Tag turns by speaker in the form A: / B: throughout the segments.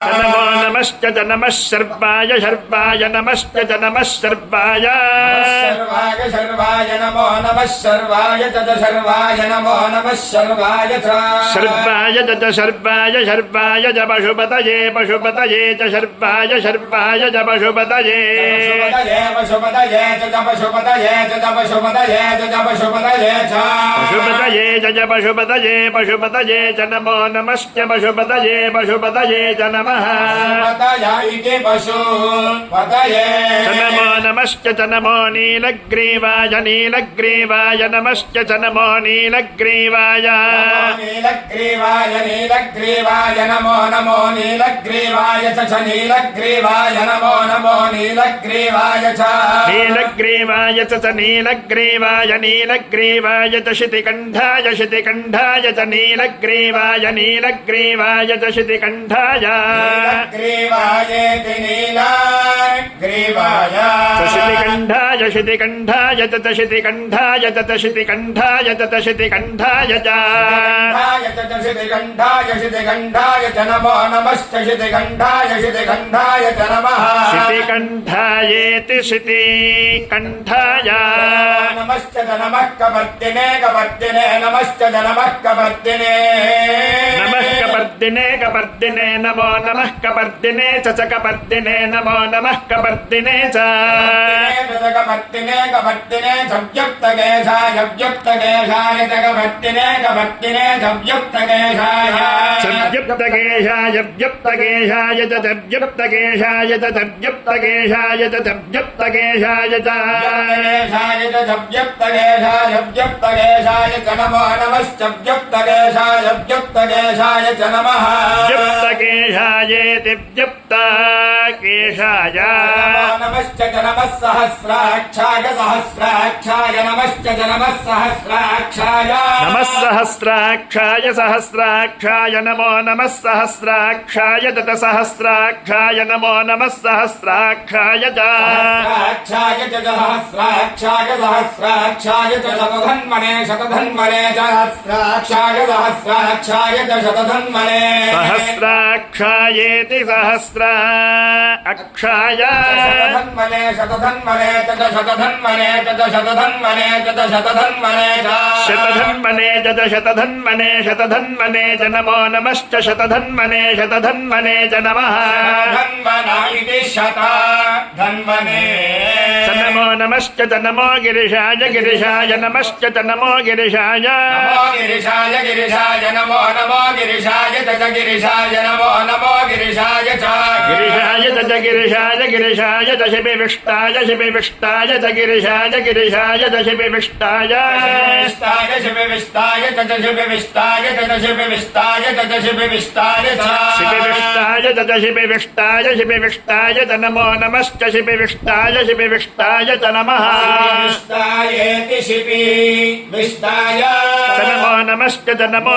A: నమో నమశ్చ చ నమః శర్వాయ శర్వాయ నమశ్చ చ నమః శర్వాయ
B: శర్వాయ శర్వాయ నమో నమ శర్వాయ తద శర్వాయ నమో నమ శర్వాయ చ
A: శర్వాయ చ చ శర్వాయ శర్వాయ చ పశుపతయే పశుపతయే చ శర్వాయ శర్వాయ చ పశుపతయే
B: పశుపతయే పశుపతయే చ చ పశుపతయే చ చ పశుపతయే చ చ పశుపతయే చ
A: పశుపతయే చ చ పశుపతయే పశుపతయే చ నమో నమశ్చ పశుపతయే పశుపతయే చ నమః
B: పశుపతయ ఇతి పశు పతయే
A: చ నమో నమశ్చ చ నమో నీలగ్రీవాయ నీలగ్రీవాయ నమశ్చ చ నమో నీలగ్రీవాయ
B: నీలగ్రీవాయ నీలగ్రీవాయ నమో నమో నీలగ్రీవాయ చ చ నీలగ్రీవాయ నమో నమో నీలగ్రీవాయ చ
A: నీలగ్రీవాయ చ చ నీలగ్రీవాయ నీలగ్రీవాయ చ శితికంఠాయ శితికంఠాయ చ నీలగ్రీవాయ నీలగ్రీవాయ చ. శితికంఠాయ
B: నీలగ్రీవాయేతి నీలగ్రీవాయ
A: చ శితికంఠాయ శితికంఠాయ చ చ శితికంఠాయ చ చ శితికంఠాయ చ చ శితికంఠాయ చ
B: కంఠాయ చ కపర్దినే కపర్దినే నమః
A: నమః కపర్దినే చ కపర్దినే నమో నమః కపర్దినే చ.
B: కపర్దినే వ్యుక్తకేశాయ చ కపర్దినే
A: వ్యుక్తకేశాయ చ వ్యుక్తకేశాయ చ
B: సంయుక్తకేశాయ వ్యుక్తకేశాయ చ. నమో నమశ్చ వ్యుక్తకేశాయ వ్యుక్తకేశాయ చ నమః
A: వ్యుక్తకేశాయేతి వ్యుక్తకేశాయ
B: నమో నమశ్చ చ నమః సహస్రాక్షాయ సహస్రాక్షాయ నమశ్చ చ నమః సహస్రాక్షాయ
A: నమః సహస్రాక్షాయ సహస్రాక్షాయ నమో నమః సహస్రాక్షాయ తత సహస్రాక్షాయ నమో నమః సహస్రాక్షాయ చ
B: సహస్రాక్షాయ చ సహస్రాక్షాయ సహస్రాక్షాయ చ శతధన్మనే శతధన్మనే చ సహస్రాక్షాయ సహస్రాక్షాయ చ శతధన్మనే
A: సహస్రాక్షాయేతి సహస్రా అక్షాయ
B: శతధన్మనే శతధన్మనే చ శతధన్మనే చ శతధన్మనే చ శతధన్మనే చ
A: శతధన్మనే చ శతధన్మనే శతధన్మనే చ నమో నమశ్చ శతధన్మనే శతధన్మనే చ నమః
B: ధన్మన ఇది శత ధన్మనే
A: చ నమో నమశ్చ చ నమో గిరిశాయ గిరిశాయ నమశ్చ చ నమో గిరిశాయ
B: నమో గిరిశాయ గిరిశాయ నమో నమో గిరిశాయ చ గిరిశాయ నమో నమో గిరిశాయ చ
A: గిరిశాయ చ చ గిరిశాయ గిరిశాయ చ శిబి విష్టాయ శిబి విష్టాయ చ గిరిశాయ గిరిశాయ చ శిబి విష్టాయ
B: విష్టాయ శివ విష్టాయ చ శివ విష్టాయ చ శివ విష్టాయ చ శివ విష్టాయ చ
A: శిబి విష్టాయ చ చ శిబి విష్టాయ శిబి విష్టాయ చ నమో నమశ్చ శిబి విష్టాయ శిబి విష్టాయ చ నమః
B: విష్టాయేతి శిపి విష్టాయ
A: చ నమో నమశ్చ చ నమో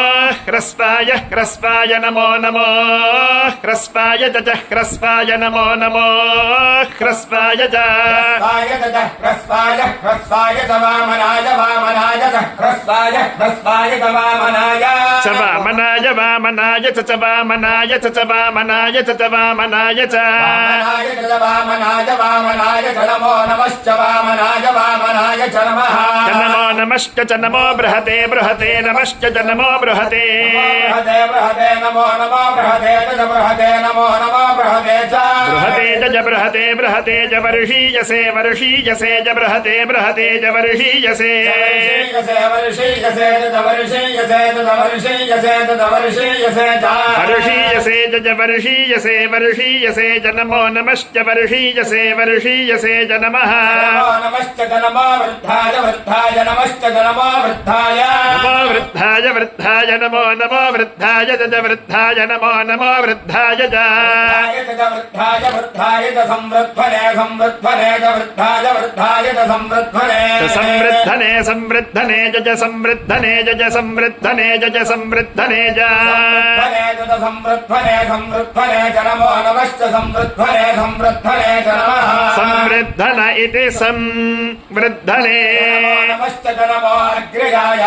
B: హ్రస్వాయ హ్రస్వాయ నమో
A: నమో హ్రస్వాయ నమో హ్రస్వాయ నమో నమో హ్రస్వాయ
B: హ్రస్వాయ హ్రస్వాయ వామనాయ వామనాయ హ్రస్వాయ హ్రస్వాయ వామనాయ
A: చ వామనాయ వామనాయ చ చ వామనాయ చ చ వామనాయ చ చ వామనాయ చ
B: వామనాయ చ వామనాయ వామనాయ చ నమో నమశ్చ వామనాయ వామనాయ చ నమః
A: నమో నమశ్చ చ నమో బృహతే బృహతే నమశ్చ చ నమో బృహతే
B: बृहदे नमो
A: नमः बृहते च बृहते बृहते च। वर्षीयसे वर्षीयसे च बृहते बृहते च
B: वर्षीयसे वर्षीयसे च वर्षीयसे च वर्षीयसे च वर्षीयसे च
A: वर्षीयसे च वर्षीयसे वर्षीयसे च। नमो नमश्च वर्षीयसे वर्षीयसे च नमः।
B: नमश्च नमः वृद्धाय वृद्धाय नमश्च नमः वृद्धाय
A: वृद्धाय वृद्धाय नमो नमो वृद्धाय च च वृद्धाय नमो नमो वृद्धाय च
B: वृद्धाय वृद्धाय च संवृद्धने संवृद्धने च वृद्धाय वृद्धाय च संवृद्धने
A: संवृद्धने संवृद्धने च च संवृद्धने च च संवृद्धने च च संवृद्धने च
B: संवृद्धने च नमो नमश्च संवृद्धने संवृद्धने च नमः।
A: संवृद्धन इति संवृद्धने।
B: नमो नमश्च नमो अग्रयाय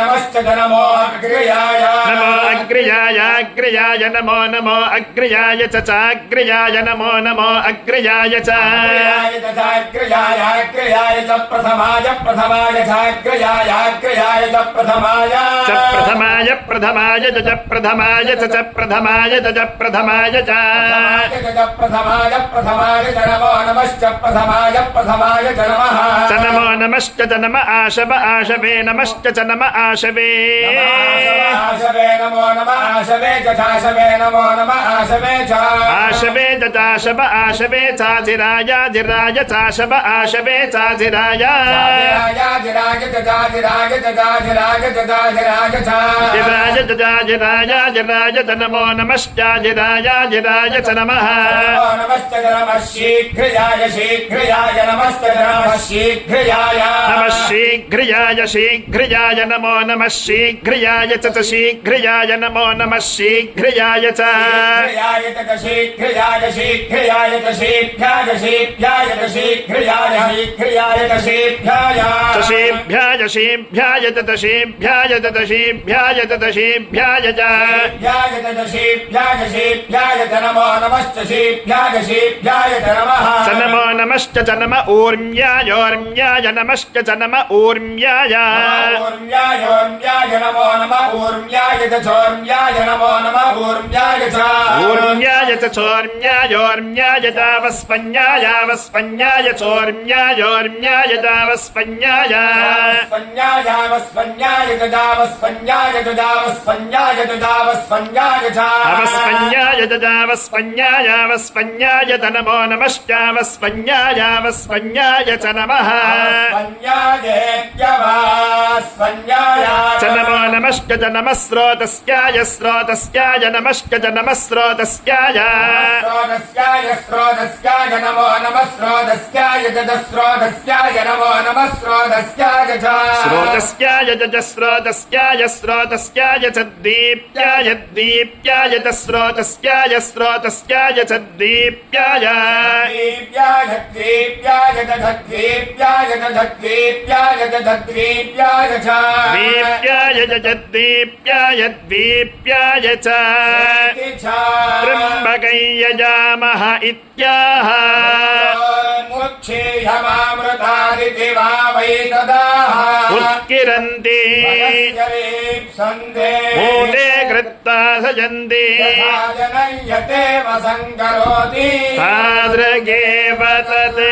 B: नमश्च नमो अग्रयाय
A: नमो अग्र्याय अग्र्याय नमो नमो अग्र्याय च चाग्र्याय नमो नमो अग्र्याय च
B: अग्रयाय च चाग्रयाय अग्रयाय च प्रथमाय प्रथमाय चाग्रयाय अग्रयाय च प्रथमाय
A: च प्रथमाय प्रथमाय च च प्रथमाय च च प्रथमाय च च प्रथमाय च
B: प्रथमाय च प्रथमाय प्रथमाय च नमो नमश्च प्रथमाय प्रथमाय च नमः
A: च नमो नमश्च च नम आशव आशवे नमश्च च नम आशवे Bye-bye. Bye-bye.
B: आशवे नमो नमः आशवे च चाशवे नमो नमः आशवे च
A: आशवे च चाशव आशवे चाधिरायाधिराय चाशव आशवे चाधिराय
B: जाजिराज च जाजिराज च जाजिराज च जाजिराज च
A: जिराय च जाजिराय जिराय च नमो नमश्चाजिरायाजिराय च नमः
B: नमो नमश्च नमः शीघ्रयाय शीघ्रयाय नमश्च नमः शीघ्रयाय
A: नमः शीघ्रियाय शीघ्रियाय नमो नमः शीघ्रियाय च च शीघ्रियाय नमो नमः शीघ्रियाय च
B: शीघ्रयाय च शीघ्रयाय शीघ्रयाय च शीघ्राय शीघ्राय च शीघ्रयाय शीघ्रयाय च शीघ्राय
A: तशीभ्याय शीभ्याय च तशीभ्याय च तशीभ्याय च तशीभ्याय च
B: शीभ्याय च शीभ्याय शीभ्याय च नमो नमश्च शीभ्याय शीभ्याय च नमः
A: च नमो नमश्च च नम ऊर्म्यायोर्म्याय नमश्च च नम ऊर्म्याय
B: ऊर्म्याय ऊर्म्याय नमो नमः ऊर्म्याय च चोर्म्याय नमो नमः ऊर्म्याय च
A: ऊर्म्याय च चोर्म्यायोर्म्याय तावस्पन्यायावस्पन्याय चोर्म्यायोर्म्याय तावस्पन्याय
B: वस्पन्यायावस्पन्याय च जावस्पन्याय च जावस्पन्याय च जावस्पन्याय च
A: अवस्पन्याय च तावस्पन्यायावस्पन्याय च नमो नमश्चावस्पन्यायावस्पन्याय च नमः
B: स्पन्यायेत्यवास्पन्याय
A: च नमो नमश्च च नमः स्रोतस्याय स्रोतस्याय नमश्च च नमः स्रोतस्याय
B: स्रोतस्याय स्रोतस्याय नमो नमः स्रोतस्याय च च स्रोतस्याय नमो नमः स्रोतस्याय च
A: स्रोतस्याय च च स्रोतस्याय स्रोतस्याय च दीप्याय दीप्याय च स्रोतस्याय स्रोतस्याय च दीप्याय
B: दीप्याय दीप्याय च दीप्याय च दीप्याय च दीप्याय च
A: दीप्याय च च दीप्याय दीप्याय च त्र्यम्बकै यजामः इत्याह
B: मुक्षेयमामृतादिति वा वै ददाः
A: उत्किरन्ति
B: सन्ते
A: मूले कृत्वा सजन्ति
B: जनयते वसङ्करोति
A: तादृगेव तत्